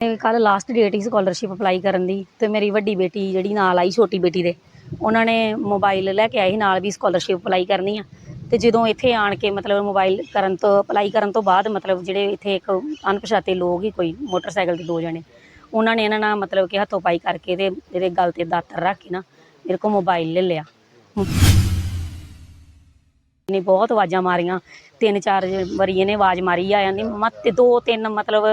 ਕੱਲ last date ਸੀ scholarship apply ਕਰਨ ਦੀ ਤੇ ਮੇਰੀ ਵੱਡੀ ਬੇਟੀ ਜਿਹੜੀ ਨਾਲ ਆਈ, ਛੋਟੀ ਬੇਟੀ ਦੇ, ਉਹਨਾਂ ਨੇ ਮੋਬਾਈਲ ਲੈ ਕੇ ਆਏ ਸੀ, ਨਾਲ ਵੀ ਸਕਾਲਰਸ਼ਿਪ ਅਪਲਾਈ ਕਰਨੀ ਆ। ਤੇ ਜਦੋਂ ਇੱਥੇ ਆਣ ਕੇ ਮਤਲਬ ਮੋਬਾਈਲ ਕਰਨ ਤੋਂ ਅਪਲਾਈ ਕਰਨ ਤੋਂ ਬਾਅਦ ਮਤਲਬ ਜਿਹੜੇ ਇੱਥੇ ਇੱਕ ਅਣਪਛਾਤੇ ਲੋਕ ਹੀ, ਕੋਈ ਮੋਟਰਸਾਈਕਲ ਤੇ ਦੋ ਜਣੇ, ਉਹਨਾਂ ਨੇ ਇਹਨਾਂ ਨਾਲ ਮਤਲਬ ਕਿ ਹੱਥੋਂ ਪਾਈ ਕਰਕੇ ਤੇ ਇਹਦੇ ਗੱਲ ਤੇ ਦਾਤਰ ਰੱਖ ਕੇ ਨਾ ਮੇਰੇ ਕੋਲ ਮੋਬਾਈਲ ਲੈ ਲਿਆ। ਨੇ ਬਹੁਤ ਆਵਾਜ਼ਾਂ ਮਾਰੀਆਂ, ਤਿੰਨ ਚਾਰ ਵਾਰੀ ਇਹਨੇ ਆਵਾਜ਼ ਮਾਰੀ ਆ ਜਾਂਦੀ ਮੰਮਾ ਦੋ ਤਿੰਨ ਮਤਲਬ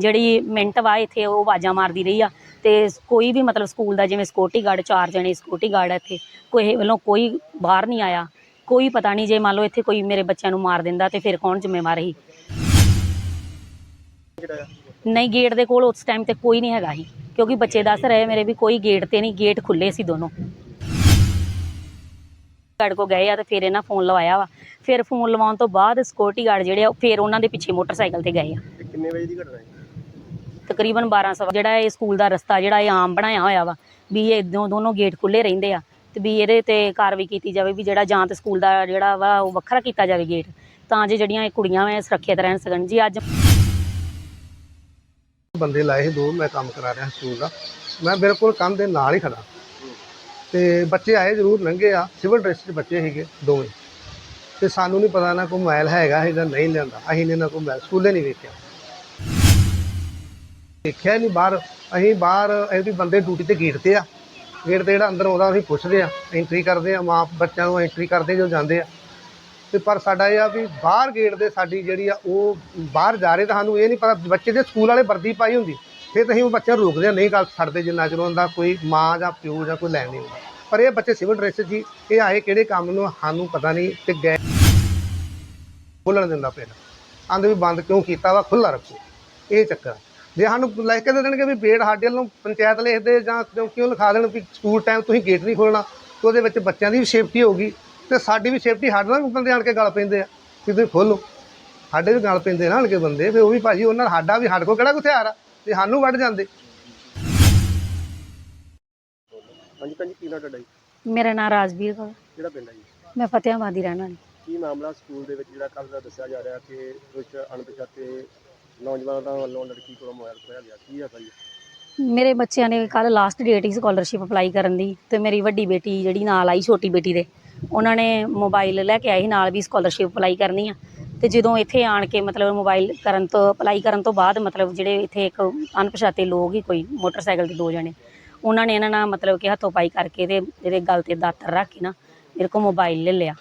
ਜਿਹੜੀ ਮਿੰਟ ਵਾ ਇੱਥੇ ਉਹ ਆਵਾਜ਼ਾਂ ਮਾਰਦੀ ਰਹੀ ਆ। ਤੇ ਕੋਈ ਵੀ ਮਤਲਬ ਸਕੂਲ ਦਾ ਜਿਵੇਂ ਸਿਕਿਉਰਟੀ ਗਾਰਡ ਚਾਰ ਜਣੇ ਸਿਕਿਉਰਟੀ ਗਾਰਡ ਇੱਥੇ, ਕੋਈ ਵੱਲੋਂ ਕੋਈ ਬਾਹਰ ਨਹੀਂ ਆਇਆ। ਕੋਈ ਪਤਾ ਨਹੀਂ ਜੇ ਮੰਨ ਲਓ ਇੱਥੇ ਕੋਈ ਮੇਰੇ ਬੱਚਿਆਂ ਨੂੰ ਮਾਰ ਦਿੰਦਾ ਤੇ ਫਿਰ ਕੌਣ ਜ਼ਿੰਮੇਵਾਰ ਸੀ? ਨਹੀਂ ਗੇਟ ਦੇ ਕੋਲ ਉਸ ਟਾਈਮ ਤੇ ਕੋਈ ਨਹੀਂ ਹੈਗਾ ਸੀ, ਕਿਉਂਕਿ ਬੱਚੇ ਦੱਸ ਰਹੇ ਮੇਰੇ ਵੀ ਕੋਈ ਗੇਟ ਤੇ ਨਹੀਂ ਗੇਟ ਖੁੱਲੇ ਸੀ ਦੋਨੋਂ। ਗਾਰਡ ਕੋ ਗਏ ਆ ਤੇ ਫਿਰ ਇਹਨਾਂ ਫੋਨ ਲਵਾਇਆ ਵਾ। ਫਿਰ ਫੋਨ ਲਵਾਉਣ ਤੋਂ ਬਾਅਦ ਸਿਕਿਉਰਟੀ ਗਾਰਡ ਜਿਹੜੇ ਆ, ਉਹ ਫਿਰ ਉਹਨਾਂ ਦੇ ਪਿੱਛੇ ਮੋਟਰਸਾਈਕਲ ਤੇ ਗਏ ਆ। ਕਿੰਨੇ ਵਜੇ ਦੀ ਘਟਨਾ ਹੈ? ਤਕਰੀਬਨ 1200 ਜਿਹੜਾ ਇਹ ਸਕੂਲ ਦਾ ਰਸਤਾ, ਜਿਹੜਾ ਇਹ ਆਮ ਬਣਾਇਆ ਹੋਇਆ ਵਾ, ਵੀ ਇਹ ਦੋ ਦੋਨੋਂ ਗੇਟ ਖੁੱਲੇ ਰਹਿੰਦੇ ਆ ਤੇ ਵੀ ਇਹਦੇ ਤੇ ਕਾਰਵਾਈ ਕੀਤੀ ਜਾਵੇ, ਵੀ ਜਿਹੜਾ ਜਾਂ ਤੇ ਸਕੂਲ ਦਾ ਜਿਹੜਾ ਵਾ ਉਹ ਵੱਖਰਾ ਕੀਤਾ ਜਾਵੇ ਗੇਟ, ਤਾਂ ਜੇ ਜਿਹੜੀਆਂ ਇਹ ਕੁੜੀਆਂ ਵਾ ਇਹ ਸੁਰੱਖਿਅਤ ਰਹਿਣ ਸਕਣ। ਜੀ, ਅੱਜ ਬੰਦੇ ਲਾਏ ਸੀ ਦੋ, ਮੈਂ ਕੰਮ ਕਰਾ ਰਿਹਾ ਸਕੂਲ ਦਾ। ਮੈਂ ਬਿਲਕੁਲ ਕੰਮ ਦੇ ਨਾਲ ਹੀ ਖੜਾ ਤੇ ਬੱਚੇ ਆਏ ਜ਼ਰੂਰ ਲੰਘੇ ਆ, ਸਿਵਲ ਡਰੈਸ 'ਚ ਬੱਚੇ ਸੀਗੇ ਦੋਵੇਂ। ਤੇ ਸਾਨੂੰ ਨਹੀਂ ਪਤਾ ਨਾ ਕੋਈ ਮੋਬਾਈਲ ਹੈਗਾ ਹੈਗਾ ਨਹੀਂ ਲਿਆਂਦਾ। ਅਸੀਂ ਨੇ ਨਾ ਕੋਈ ਮੋਬਾਈਲ, ਸਕੂਲੇ ਨਹੀਂ ਵੇਖਿਆ। ਦੇਖਿਆ ਨਹੀਂ ਬਾਹਰ, ਅਸੀਂ ਬਾਹਰ ਇਹਦੀ ਬੰਦੇ ਡਿਊਟੀ ਤੇ ਗੇਟ ਤੇ ਆ। ਗੇਟ ਤੇ ਜਿਹੜਾ ਅੰਦਰ ਆਉਂਦਾ, ਅਸੀਂ ਪੁੱਛਦੇ ਆ ਐਂਟਰੀ ਕਰਦੇ ਆ, ਮਾਂ, ਬੱਚਿਆਂ ਨੂੰ ਐਂਟਰੀ ਕਰਦੇ ਜੋ ਜਾਂਦੇ ਆ। ਤੇ ਪਰ ਸਾਡਾ ਇਹ ਆ ਵੀ ਬਾਹਰ ਗੇਟ ਦੇ ਸਾਡੀ ਜਿਹੜੀ ਆ, ਉਹ ਬਾਹਰ ਜਾ ਰਹੇ ਤਾਂ ਸਾਨੂੰ ਇਹ ਨਹੀਂ ਪਤਾ, ਬੱਚੇ ਦੇ ਸਕੂਲ ਵਾਲੇ ਵਰਦੀ ਪਾਈ ਹੁੰਦੀ। ਫਿਰ ਤਾਂ ਅਸੀਂ ਉਹ ਬੱਚਿਆਂ ਨੂੰ ਰੋਕਦੇ ਆ, ਨਹੀਂ ਗੱਲ ਛੱਡਦੇ ਜਿੰਨਾ ਚਿਰ ਉਹਦਾ ਕੋਈ ਮਾਂ ਜਾਂ ਪਿਓ ਜਾਂ ਕੋਈ ਲੈਣ ਨਹੀਂ ਹੁੰਦਾ ਪਰ ਇਹ ਬੱਚੇ ਸਿਵਲ ਡਰੈਸ ਜੀ ਇਹ ਆਏ ਕਿਹੜੇ ਕੰਮ ਨੂੰ, ਸਾਨੂੰ ਪਤਾ ਨਹੀਂ ਤੇ ਗਏ ਖੋਲਣ ਦਿੰਦਾ ਪਿੰਡ। ਆਂਦੇ ਵੀ ਬੰਦ ਕਿਉਂ ਕੀਤਾ ਵਾ ਖੁੱਲਾ ਰੱਖੋ। ਇਹ ਚੱਕਰ ਆ। ਜੇ ਸਾਨੂੰ ਲੈ ਕੇ ਦੇ ਦੇਣਗੇ ਵੀ ਬੇੜ ਸਾਡੇ ਵੱਲੋਂ ਪੰਚਾਇਤ ਲਿਖਦੇ ਜਾਂ ਕਿਉਂ ਕਿਉਂ ਲਿਖਾ ਦੇਣ ਵੀ ਸਕੂਲ ਟਾਈਮ ਤੁਸੀਂ ਗੇਟ ਨਹੀਂ ਖੋਲਣਾ ਤੇ ਉਹਦੇ ਵਿੱਚ ਬੱਚਿਆਂ ਦੀ ਵੀ ਸੇਫਟੀ ਹੋਊਗੀ ਤੇ ਸਾਡੀ ਵੀ ਸੇਫਟੀ ਸਾਡੇ ਨਾਲ ਬੰਦੇ ਆਣ ਕੇ ਗੱਲ ਪੈਂਦੇ ਆ ਕਿ ਤੁਸੀਂ ਖੋਲੋ। ਸਾਡੇ ਵੀ ਗੱਲ ਪੈਂਦੇ ਨਾ ਆਣ ਕੇ ਬੰਦੇ ਫਿਰ ਉਹ ਵੀ ਭਾਜੀ ਉਹਨਾਂ ਦਾ ਸਾਡਾ ਵੀ ਸਾਡੇ ਕੋਲ ਕਿਹੜਾ ਕੋਈ ਹਥਿਆਰ ਆ ਤੇ ਸਾਨੂੰ ਵੱਢ ਜਾਂਦੇ। ਹਾਂਜੀ ਭੈਣ ਜੀ ਕੀ ਨਾਮ ਤੁਹਾਡਾ ਜੀ? ਮੇਰਾ ਨਾਮ ਰਾਜਵੀਰ ਕੌਰ। ਕਿਹੜਾ ਪਿੰਡ ਹੈ ਜੀ? ਮੈਂ ਫਤਿਆਬਾਦ ਦੀ ਰਹਿਣ ਵਾਲੀ। ਕੀ ਮਾਮਲਾ ਸਕੂਲ ਦੇ ਵਿੱਚ ਜਿਹੜਾ ਕੱਲ ਦਾ ਦੱਸਿਆ ਜਾ ਰਿਹਾ ਕਿ ਕੁਝ ਅਣਪਛਾਤੇ ਨੌਜਵਾਨਾਂ ਵੱਲੋਂ ਲੜਕੀ ਕੋਲੋਂ ਮੋਬਾਈਲ ਖੋਇਆ ਗਿਆ। ਕੀ ਹੈ ਭਾਈ? ਮੇਰੇ ਬੱਚਿਆਂ ਨੇ ਕੱਲ ਲਾਸਟ ਡੇਟ ਹੀ ਸਕਾਲਰਸ਼ਿਪ ਅਪਲਾਈ ਕਰਨ ਦੀ ਤੇ ਮੇਰੀ ਵੱਡੀ ਬੇਟੀ ਜਿਹੜੀ ਨਾਲ ਆਈ, ਛੋਟੀ ਬੇਟੀ ਦੇ, ਉਹਨਾਂ ਨੇ ਮੋਬਾਈਲ ਲੈ ਕੇ ਆਏ ਸੀ, ਨਾਲ ਵੀ ਸਕਾਲਰਸ਼ਿਪ ਅਪਲਾਈ ਕਰਨੀ ਆ। ਤੇ ਜਦੋਂ ਇੱਥੇ ਆਣ ਕੇ ਮਤਲਬ ਮੋਬਾਈਲ ਕਰਨ ਤੋਂ ਅਪਲਾਈ ਕਰਨ ਤੋਂ ਬਾਅਦ ਮਤਲਬ ਜਿਹੜੇ ਇੱਥੇ ਇੱਕ ਅਣਪਛਾਤੇ ਲੋਕ ਹੀ, ਕੋਈ ਮੋਟਰਸਾਈਕਲ ਤੇ ਦੋ ਜਣੇ, ਉਹਨਾਂ ਨੇ ਇਹਨਾਂ ਨਾਲ ਮਤਲਬ ਕਿ ਹੱਥੋਂ ਪਾਈ ਕਰਕੇ ਤੇ ਜਿਹੜੇ ਗਲ ਤੇ ਦਾਤਰ ਰੱਖ ਕੇ ਨਾ, ਮੇਰੇ ਕੋਲ ਮੋਬਾਈਲ ਲੈ ਲਿਆ।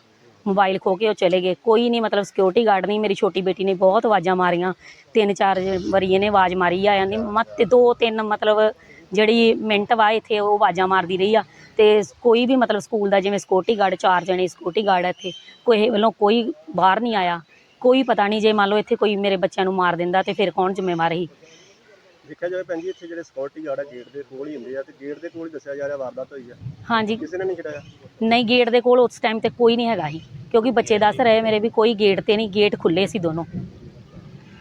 ਮੋਬਾਈਲ ਖੋ ਕੇ ਉਹ ਚਲੇ ਗਏ। ਕੋਈ ਨਹੀਂ, ਮਤਲਬ ਸਿਕਿਉਰਿਟੀ ਗਾਰਡ ਨਹੀਂ, ਮੇਰੀ ਛੋਟੀ ਬੇਟੀ ਨੇ ਬਹੁਤ ਆਵਾਜ਼ਾਂ ਮਾਰੀਆਂ। ਤਿੰਨ ਚਾਰ ਵਾਰੀ ਇਹਨੇ ਆਵਾਜ਼ ਮਾਰੀ ਆ ਜਾਂਦੀ ਮੰਮਾ ਤੇ ਦੋ ਤਿੰਨ ਮਤਲਬ ਜਿਹੜੀ ਮਿੰਟ ਵਾ ਇੱਥੇ ਉਹ ਆਵਾਜ਼ਾਂ ਮਾਰਦੀ ਰਹੀ ਆ। ਤੇ ਕੋਈ ਵੀ ਮਤਲਬ ਸਕੂਲ ਦਾ ਜਿਵੇਂ ਸਿਕਿਉਰਿਟੀ ਗਾਰਡ ਚਾਰ ਜਣੇ ਸਿਕਿਉਰਿਟੀ ਗਾਰਡ ਆ ਇੱਥੇ, ਕੋਈ ਵੱਲੋਂ ਕੋਈ ਬਾਹਰ ਨਹੀਂ ਆਇਆ। ਕੋਈ ਪਤਾ ਨਹੀਂ ਜੇ ਮੰਨ ਲਓ ਇੱਥੇ ਕੋਈ ਮੇਰੇ ਬੱਚਿਆਂ ਨੂੰ ਮਾਰ ਦਿੰਦਾ ਤੇ ਫਿਰ ਕੌਣ ਜ਼ਿੰਮੇਵਾਰ ਸੀ? ਦੇਖਿਆ ਜਾਵੇ ਭੈਣ ਜੀ ਇੱਥੇ ਜਿਹੜੇ ਸਿਕਿਉਰਿਟੀ ਗਾਰਡ ਆ ਗੇਟ ਦੇ ਕੋਲ ਹੀ ਹੁੰਦੇ ਆ ਤੇ ਗੇਟ ਦੇ ਕੋਲ ਹੀ ਦੱਸਿਆ ਜਾ ਰਿਹਾ ਵਾਰਦਾਤ ਹੋਈ ਆ। ਹਾਂਜੀ। ਕਿਸੇ ਨੇ ਨਹੀਂ ਛਡਾਇਆ ਨਹੀਂ ਗੇਟ ਦੇ ਕੋਲ ਉਸ ਟਾਈਮ ਤੇ ਕੋਈ ਨਹੀਂ ਹੈਗਾ ਸੀ ਕਿਉਂਕਿ ਬੱਚੇ ਦੱਸ ਰਹੇ ਮੇਰੇ ਵੀ ਕੋਈ ਗੇਟ ਤੇ ਨਹੀਂ ਗੇਟ ਖੁੱਲੇ ਸੀ ਦੋਨੋਂ।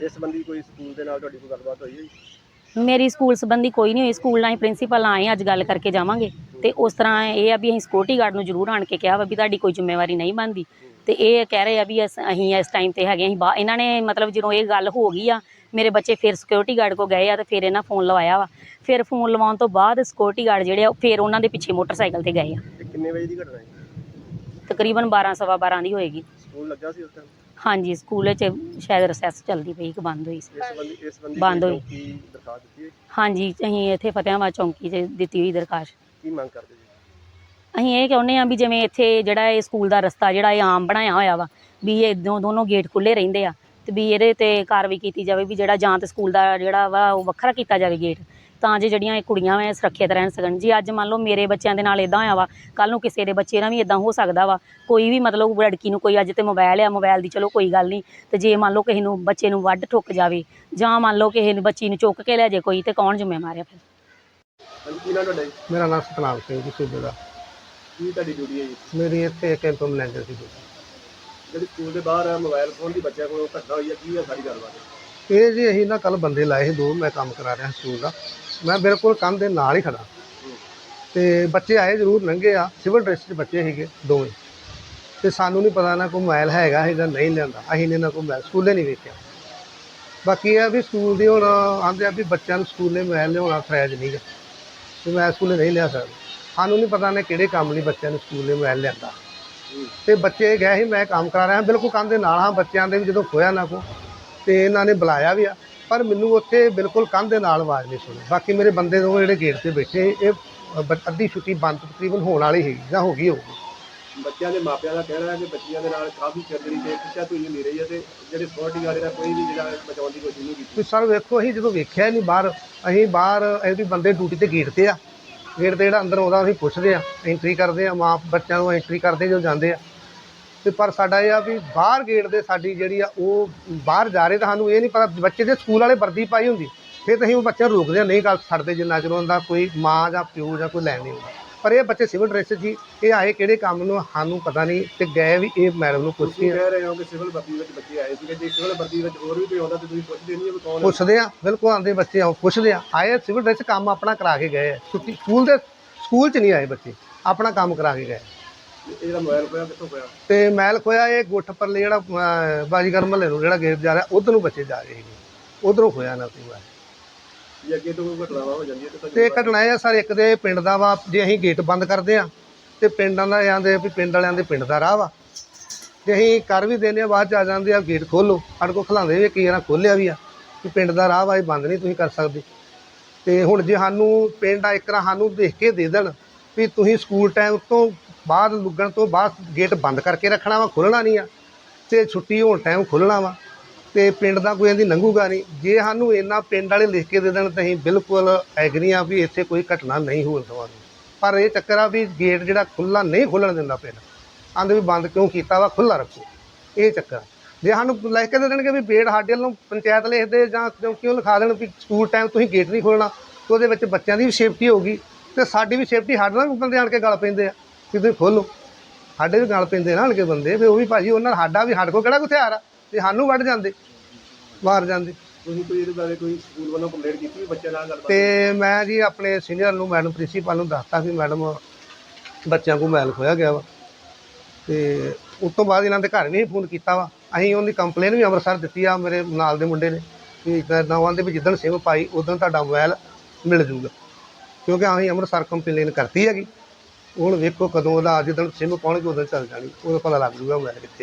ਇਸ ਸੰਬੰਧੀ ਕੋਈ ਸਕੂਲ ਦੇ ਨਾਲ ਤੁਹਾਡੀ ਕੋਈ ਗੱਲਬਾਤ ਹੋਈ ਹੈ ਜੀ? ਮੇਰੀ ਸਕੂਲ ਸੰਬੰਧੀ ਕੋਈ ਨਹੀਂ ਹੋਈ ਸਕੂਲ ਨਾਲ ਹੀ ਪ੍ਰਿੰਸੀਪਲ ਆਏ ਹਾਂ, ਅੱਜ ਗੱਲ ਕਰਕੇ ਜਾਵਾਂਗੇ। ਤੇ ਉਸ ਤਰ੍ਹਾਂ ਇਹ ਆ ਵੀ ਅਸੀਂ ਸਿਕਿਉਰਿਟੀ ਗਾਰਡ ਨੂੰ ਜ਼ਰੂਰ ਆਣ ਕੇ ਕਿਹਾ ਵਾ ਵੀ ਤੁਹਾਡੀ ਕੋਈ ਜ਼ਿੰਮੇਵਾਰੀ ਨਹੀਂ ਬਣਦੀ। ਤੇ ਇਹ ਕਹਿ ਰਹੇ ਆ ਵੀ ਅਸ- ਅਸੀਂ ਇਸ ਟਾਈਮ ਤੇ ਹੈਗੇ ਅਸੀਂ ਬਾ ਇਹਨਾਂ ਨੇ ਮਤਲਬ ਜਦੋਂ ਇਹ ਗੱਲ ਹੋ ਗਈ ਆ ਮੇਰੇ ਬੱਚੇ ਫਿਰ ਸਿਕਿਉਰਿਟੀ ਗਾਰਡ ਕੋ ਗਏ ਆ ਤੇ ਫਿਰ ਇਹਨਾਂ ਫੋਨ ਲਵਾਇਆ ਵਾ। ਫਿਰ ਫੋਨ ਲਵਾਉਣ ਤੋਂ ਬਾਅਦ ਸਿਕਿਉਰਿਟੀ ਗਾਰਡ ਜਿਹੜੇ ਆ ਉਹ ਫਿਰ ਉਹਨਾਂ ਦੇ ਪਿੱਛੇ ਮੋਟਰਸਾਈਕਲ ਤੇ ਗਏ ਆ। ਤੇ ਕਿੰਨੇ ਵਜੇ ਦੀ ਘਟਨਾ ਹੈ? ਤਕਰੀਬਨ 12 ਸਵਾ 12 ਦੀ ਹੋਏਗੀ। ਸਕੂਲ ਲੱਗਾ ਸੀ ਉਸ ਟਾਈਮ ਹਾਂਜੀ ਸਕੂਲ 'ਚ ਸ਼ਾਇਦ ਰਿਸੈਸ ਚੱਲਦੀ ਪਈ ਕਿ ਬੰਦ ਹੋਈ ਸੀ। ਇਸ ਸੰਬੰਧੀ ਇਸ ਸੰਬੰਧੀ ਬੰਦ ਹੋਈ। ਚੌਕੀ ਦਰਖਾਸਤ ਦਿੱਤੀ ਹੈ? ਹਾਂਜੀ ਅਸੀਂ ਇੱਥੇ ਫਤਿਆਬਾਦ ਚੌਂਕੀ 'ਚ ਦਿੱਤੀ ਹੋਈ ਦਰਖਾਸਤ। ਕੀ ਮੰਗ ਕਰਦੇ ਜੀ? ਅਸੀਂ ਇਹ ਚਾਹੁੰਦੇ ਆ ਵੀ ਜਿਵੇਂ ਇੱਥੇ ਜਿਹੜਾ ਇਹ ਸਕੂਲ ਦਾ ਰਸਤਾ ਜਿਹੜਾ ਇਹ ਆਮ ਬਣਾਇਆ ਹੋਇਆ ਵਾ ਵੀ ਇਹ ਦੋ ਦੋਨੋਂ ਗੇਟ ਖੁੱਲੇ ਰਹਿੰਦੇ ਆ। ਤੇ ਵੀ ਇਹਦੇ ਤੇ ਕਾਰਵਾਈ ਕੀਤੀ ਜਾਵੇ ਵੀ ਜਿਹੜਾ ਜਾਂ ਤੇ ਸਕੂਲ ਦਾ ਜਿਹੜਾ ਵਾ ਉਹ ਵੱਖਰਾ ਕੀਤਾ ਜਾਵੇ ਗੇਟ ਤਾਂ ਜੇ ਜਿਹੜੀਆਂ ਇਹ ਕੁੜੀਆਂ ਵਾ ਇਹ ਸੁਰੱਖਿਅਤ ਰਹਿਣ ਸਕਣ। ਜੀ ਅੱਜ ਮੰਨ ਲਓ ਮੇਰੇ ਬੱਚਿਆਂ ਦੇ ਨਾਲ ਇਦਾਂ ਹੋਇਆ ਵਾ ਕੱਲ ਨੂੰ ਕਿਸੇ ਦੇ ਬੱਚੇ ਨਾਲ ਵੀ ਇਦਾਂ ਹੋ ਸਕਦਾ ਵਾ। ਕੋਈ ਵੀ ਮਤਲਬ ਲੜਕੀ ਨੂੰ ਕੋਈ ਅੱਜ ਤੇ ਮੋਬਾਈਲ ਆ ਮੋਬਾਈਲ ਦੀ ਚਲੋ ਕੋਈ ਗੱਲ ਨਹੀਂ ਤੇ ਜੇ ਮੰਨ ਲਓ ਕਿਸੇ ਨੂੰ ਬੱਚੇ ਨੂੰ ਵੱਢ ਠੁੱਕ ਜਾਵੇ ਜਾਂ ਮੰਨ ਲਓ ਕਿਸੇ ਨੂੰ ਬੱਚੀ ਨੂੰ ਚੁੱਕ ਕੇ ਲੈ ਜੇ ਕੋਈ ਤੇ ਕੌਣ ਜ਼ਿੰਮੇਵਾਰ ਆ ਫਿਰ? ਜੀ? ਮੇਰਾ ਨਾਮ ਸਤਨਾਮ ਸਿੰਘ ਜੀ ਸੂਬੇ ਦਾ। ਕੀ ਤੁਹਾਡੀ ਡਿਊਟੀ ਹੈ ਜੀ? ਮੇਰੀ ਇੱਥੇ ਕੈਂਪ ਮੈਨੇਜਰ ਸੀ। ਜਿਹੜੀ ਸਕੂਲ ਦੇ ਬਾਹਰ ਮੋਬਾਈਲ ਫੋਨ ਦੀ ਬੱਚਿਆਂ ਕੋਲ ਘਟਨਾ ਹੋਈ ਹੈ ਕੀ ਹੈ ਸਾਰੀ ਗੱਲਬਾਤ? ਇਹ ਜੀ ਅਸੀਂ ਨਾ ਕੱਲ ਬੰਦੇ ਲਾਏ ਸੀ, ਦੋ ਮੈਂ ਕੰਮ ਕਰਾ ਰਿਹਾ ਸਕੂਲ ਦਾ। ਮੈਂ ਬਿਲਕੁਲ ਕੰਮ ਦੇ ਨਾਲ ਹੀ ਖੜਾ ਤੇ ਬੱਚੇ ਆਏ ਜ਼ਰੂਰ ਲੰਘੇ ਆ, ਸਿਵਲ ਡਰੈਸ 'ਚ ਬੱਚੇ ਸੀਗੇ ਦੋਵੇਂ। ਤੇ ਸਾਨੂੰ ਨਹੀਂ ਪਤਾ ਨਾ ਕੋਈ ਮੋਬਾਈਲ ਹੈਗਾ ਹੈਗਾ ਨਹੀਂ ਲਿਆਂਦਾ। ਅਸੀਂ ਨੇ ਨਾ ਕੋਈ ਮੋਬਾਈਲ ਸਕੂਲੇ ਨਹੀਂ ਵੇਖਿਆ। ਬਾਕੀ ਇਹ ਆ ਵੀ ਸਕੂਲ ਦੀ ਹੁਣ ਆਂਦੇ ਆ ਵੀ ਬੱਚਿਆਂ ਨੂੰ ਸਕੂਲੇ ਮੋਬਾਈਲ ਲਿਆਉਣਾ ਫਰਜ਼ ਨਹੀਂ ਗਾ। ਤੇ ਮੈਂ ਸਕੂਲੇ ਨਹੀਂ ਲਿਆ ਸਕਦਾ। ਸਾਨੂੰ ਨਹੀਂ ਪਤਾ ਨੇ ਕਿਹੜੇ ਕੰਮ ਲਈ ਬੱਚਿਆਂ ਨੂੰ ਸਕੂਲੇ ਮੋਬਾਈਲ ਲਿਆਂਦਾ। ਤੇ ਬੱਚੇ ਗਏ ਸੀ ਮੈਂ ਕੰਮ ਕਰਾ ਰਿਹਾ। ਬਿਲਕੁਲ ਕੰਮ ਦੇ ਨਾਲ ਹਾਂ ਬੱਚਿਆਂ ਦੇ ਵੀ ਜਦੋਂ ਖੋਇਆ ਨਾ ਕੋ ਤੇ ਇਹਨਾਂ ਨੇ ਬੁਲਾਇਆ ਵੀ ਆ। ਪਰ ਮੈਨੂੰ ਉੱਥੇ ਬਿਲਕੁਲ ਕੰਧ ਦੇ ਨਾਲ ਆਵਾਜ਼ ਨਹੀਂ ਸੁਣੀ। ਬਾਕੀ ਮੇਰੇ ਬੰਦੇ ਦੋ ਜਿਹੜੇ ਗੇਟ ਤੇ ਬੈਠੇ ਇਹ ਅੱਧੀ ਛੁੱਟੀ ਬੰਦ ਤਕਰੀਬਨ ਹੋਣ ਵਾਲੀ ਹੈਗੀ ਜਾਂ ਹੋ ਗਈ ਹੋਊਗੀ। ਬੱਚਿਆਂ ਦੇ ਮਾਪਿਆਂ ਦਾ ਕਹਿਣਾ ਹੈ ਕਿ ਬੱਚੀਆਂ ਦੇ ਨਾਲ ਕਾਫੀ ਚਰਦਰੀ ਤੇ ਖਿੱਚਾ ਧੂਈ ਹੁੰਦੀ ਰਹੀ ਹੈ ਤੇ ਜਿਹੜੇ ਸਕਿਉਰਟੀ ਗਾਰਡ ਦਾ ਕੋਈ ਵੀ ਜਿਹੜਾ ਬਚਾਉਣ ਦੀ ਕੋਸ਼ਿਸ਼ ਨਹੀਂ ਕੀਤੀ। ਸਰ ਵੇਖੋ ਅਸੀਂ ਜਦੋਂ ਵੇਖਿਆ ਨਹੀਂ ਬਾਹਰ ਅਸੀਂ ਬਾਹਰ ਇਹਦੀ ਬੰਦੇ ਡਿਊਟੀ ਤੇ ਗੇਟ ਤੇ ਆ। ਗੇਟ ਤੇ ਜਿਹੜਾ ਅੰਦਰ ਆਉਂਦਾ, ਅਸੀਂ ਪੁੱਛਦੇ ਆ ਐਂਟਰੀ ਕਰਦੇ ਆ ਮਾਂ ਬੱਚਿਆਂ ਨੂੰ ਐਂਟਰੀ ਕਰਦੇ ਜੋ ਜਾਂਦੇ ਆ। ਤੇ ਪਰ ਸਾਡਾ ਇਹ ਆ ਵੀ ਬਾਹਰ ਗੇਟ ਦੇ ਸਾਡੀ ਜਿਹੜੀ ਆ, ਉਹ ਬਾਹਰ ਜਾ ਰਹੇ ਤਾਂ ਸਾਨੂੰ ਇਹ ਨਹੀਂ ਪਤਾ, ਬੱਚੇ ਦੇ ਸਕੂਲ ਵਾਲੇ ਵਰਦੀ ਪਾਈ ਹੁੰਦੀ, ਫਿਰ ਤਾਂ ਅਸੀਂ ਉਹ ਬੱਚਿਆਂ ਨੂੰ ਰੋਕਦੇ ਆ ਨਹੀਂ ਗੱਲ ਛੱਡਦੇ ਜਿੰਨਾ ਚਿਰ ਉਹਦਾ ਕੋਈ ਮਾਂ ਜਾਂ ਪਿਓ ਜਾਂ ਕੋਈ ਲੈਣ ਨਹੀਂ ਹੁੰਦਾ ਪਰ ਇਹ ਬੱਚੇ ਸਿਵਲ ਡਰੈਸ ਸੀ ਇਹ ਆਏ ਕਿਹੜੇ ਕੰਮ ਨੂੰ ਸਾਨੂੰ ਪਤਾ ਨਹੀਂ ਤੇ ਗਏ ਵੀ ਇਹ ਮੈਡਮ ਨੂੰ ਪੁੱਛ ਤੁਸੀਂ ਕੇ ਕਹਿ ਰਹੇ ਹੋ ਕਿ ਸਿਵਲ ਵਰਦੀ ਵਿੱਚ ਬੱਚੇ ਆਏ ਸੀਗੇ ਜੇ ਸਿਵਲ ਵਰਦੀ ਵਿੱਚ ਹੋਰ ਵੀ ਕੋਈ ਆਉਂਦਾ ਤੇ ਤੁਸੀਂ ਪੁੱਛਦੇ ਨਹੀਂ ਵੀ ਕੌਣ ਹੈ। ਪੁੱਛਦੇ ਆ ਬਿਲਕੁਲ ਆਂਦੇ ਬੱਚੇ ਆ ਪੁੱਛਦੇ ਆ। ਆਏ ਸਿਵਲ ਡਰੈਸ ਕੰਮ ਆਪਣਾ ਕਰਾ ਕੇ ਗਏ ਆ। ਛੁੱਟੀ ਸਕੂਲ ਦੇ ਸਕੂਲ 'ਚ ਨਹੀਂ ਆਏ ਬੱਚੇ ਆਪਣਾ ਕੰਮ ਕਰਾ ਕੇ ਗਏ। ਇਹ ਜਿਹੜਾ ਮੋਬਾਈਲ ਪਿਆ ਕਿੱਥੋਂ ਪਿਆ ਤੇ ਮੈਲ ਖੋਇਆ ਇਹ ਗੁੱਠ ਪਰਲੇ ਜਿਹੜਾ ਬਾਜੀਗਰ ਮਹੱਲੇ ਨੂੰ ਜਿਹੜਾ ਗੇਟ ਜਾ ਰਿਹਾ ਉਧਰ ਨੂੰ ਬੱਚੇ ਜਾ ਰਹੇ ਸੀਗੇ ਉਧਰੋਂ ਖੋਇਆ ਨਾ ਸੀ ਮੋਬਾਈਲ ਜੇ ਅੱਗੇ ਤੋਂ ਕੋਈ ਘਟਨਾਵਾਂ ਹੋ ਜਾਂਦੀ ਹੈ ਤੇ ਤੇ ਘਟਨਾ ਇਹ ਆ ਸਰ ਇੱਕ ਦੇ ਪਿੰਡ ਦਾ ਵਾ ਜੇ ਅਸੀਂ ਗੇਟ ਬੰਦ ਕਰਦੇ ਆ ਤੇ ਪਿੰਡਾਂ ਦਾ ਆਂਦੇ ਵੀ ਪਿੰਡ ਵਾਲਿਆਂ ਦੇ ਪਿੰਡ ਦਾ ਰਾਹ ਵਾ। ਤੇ ਅਸੀਂ ਕਰ ਵੀ ਦਿੰਦੇ ਆ ਬਾਅਦ ਚ ਆ ਜਾਂਦੇ ਆ ਗੇਟ ਖੋਲੋ ਸਾਡੇ ਕੋਲ ਖਲਾਉਂਦੇ ਵੀ ਕੀ ਇਹਨਾਂ ਖੋਲਿਆ ਵੀ ਆ ਕਿ ਪਿੰਡ ਦਾ ਰਾਹ ਵਾ ਇਹ ਬੰਦ ਨਹੀਂ ਤੁਸੀਂ ਕਰ ਸਕਦੇ। ਤੇ ਹੁਣ ਜੇ ਸਾਨੂੰ ਪਿੰਡ ਆ ਇੱਕ ਰਾ ਸਾਨੂੰ ਦੇਖ ਕੇ ਦੇ ਦੇਣ ਵੀ ਤੁਸੀਂ ਸਕੂਲ ਟਾਈਮ ਤੋਂ ਬਾਅਦ ਲੁੱਗਣ ਤੋਂ ਬਾਅਦ ਗੇਟ ਬੰਦ ਕਰਕੇ ਰੱਖਣਾ ਵਾ ਖੋਲਣਾ ਨਹੀਂ ਆ। ਤੇ ਛੁੱਟੀ ਹੋਣ ਟਾਈਮ ਖੋਲਣਾ ਵਾ। ਤੇ ਪਿੰਡ ਦਾ ਕੋਈ ਇਹਦੀ ਲੰਘੂਗਾ ਨਹੀਂ। ਜੇ ਸਾਨੂੰ ਇੰਨਾ ਪਿੰਡ ਵਾਲੇ ਲਿਖ ਕੇ ਦੇ ਦੇਣ ਤਾਂ ਅਸੀਂ ਬਿਲਕੁਲ ਐਗਰੀ ਆ ਵੀ ਇੱਥੇ ਕੋਈ ਘਟਨਾ ਨਹੀਂ ਹੋਣ ਦੇਵਾਂਗੇ। ਪਰ ਇਹ ਚੱਕਰ ਆ ਵੀ ਗੇਟ ਜਿਹੜਾ ਖੁੱਲਾ ਨਹੀਂ ਖੁੱਲਣ ਦਿੰਦਾ ਪਿੰਡ। ਆਂਦੇ ਵੀ ਬੰਦ ਕਿਉਂ ਕੀਤਾ ਵਾ? ਖੁੱਲਾ ਰੱਖੋ। ਇਹ ਚੱਕਰ ਆ। ਜੇ ਸਾਨੂੰ ਲਿਖ ਕੇ ਦੇ ਦੇਣਗੇ ਵੀ ਗੇਟ ਸਾਡੇ ਵੱਲੋਂ ਪੰਚਾਇਤ ਲਿਖਦੇ ਜਾਂ ਕਿਉਂ ਕਿਉਂ ਲਿਖਾ ਦੇਣ ਵੀ ਸਕੂਲ ਟਾਈਮ ਤੁਸੀਂ ਗੇਟ ਨਹੀਂ ਖੋਲਣਾ ਤੇ ਉਹਦੇ ਵਿੱਚ ਬੱਚਿਆਂ ਦੀ ਵੀ ਸੇਫਟੀ ਹੋਊਗੀ, ਤੇ ਸਾਡੀ ਵੀ ਸੇਫਟੀ ਸਾਡੇ ਨਾਲ ਬੰਦੇ ਆਣ ਕੇ ਗੱਲ ਪੈਂਦੇ ਆ ਕਿ ਤੁਸੀਂ ਖੋਲੋ ਸਾਡੇ ਵੀ ਗੱਲ ਪੈਂਦੇ ਨਾ ਆਣ ਕੇ ਬੰਦੇ ਫਿਰ ਉਹ ਵੀ ਭਾਜੀ ਉਹਨਾਂ ਸਾਡਾ ਵੀ ਸਾਡੇ ਕੋਲ ਕਿਹੜਾ ਕੋਈ ਹਥਿਆਰ ਆ? ਤੇ ਸਾਨੂੰ ਵੱਢ ਜਾਂਦੇ ਮਾਰ ਜਾਂਦੇ। ਤੁਸੀਂ ਕੋਈ ਇਹਦੇ ਬਾਰੇ ਕੋਈ ਸਕੂਲ ਵੱਲੋਂ ਕੰਪਲੇਂਟ ਕੀਤੀ ਬੱਚਿਆਂ ਨਾਲ ਗੱਲਬਾਤ ਤੇ ਮੈਂ ਜੀ ਆਪਣੇ ਸੀਨੀਅਰ ਨੂੰ ਮੈਡਮ ਪ੍ਰਿੰਸੀਪਲ ਨੂੰ ਦੱਸਤਾ ਵੀ ਮੈਡਮ ਬੱਚਿਆਂ ਕੋਲ ਮੈਲ ਖੋਇਆ ਗਿਆ ਵਾ। ਤੇ ਉਸ ਤੋਂ ਬਾਅਦ ਇਹਨਾਂ ਦੇ ਘਰ ਵੀ ਫੋਨ ਕੀਤਾ ਵਾ। ਅਸੀਂ ਉਹਦੀ ਕੰਪਲੇਨ ਵੀ ਅੰਮ੍ਰਿਤਸਰ ਦਿੱਤੀ ਆ ਮੇਰੇ ਨਾਲ ਦੇ ਮੁੰਡੇ ਨੇ ਵੀ ਨਵਾਂ ਦੇ ਵੀ ਜਿੱਦਣ ਸਿਮ ਪਾਈ ਉਦੋਂ ਤੁਹਾਡਾ ਮੋਬਾਈਲ ਮਿਲ ਜੂਗਾ। ਕਿਉਂਕਿ ਅਸੀਂ ਅੰਮ੍ਰਿਤਸਰ ਕੰਪਲੇਨ ਕਰਤੀ ਹੈਗੀ। ਹੁਣ ਵੇਖੋ ਕਦੋਂ ਉਹਦਾ ਜਿੱਦਣ ਸਿਮ ਪਾਉਣਗੇ ਉਦੋਂ ਚੱਲ ਜਾਣੀ। ਉਦੋਂ ਪਤਾ ਲੱਗ ਜੂਗਾ ਮੋਬਾਈਲ ਕਿੱਥੇ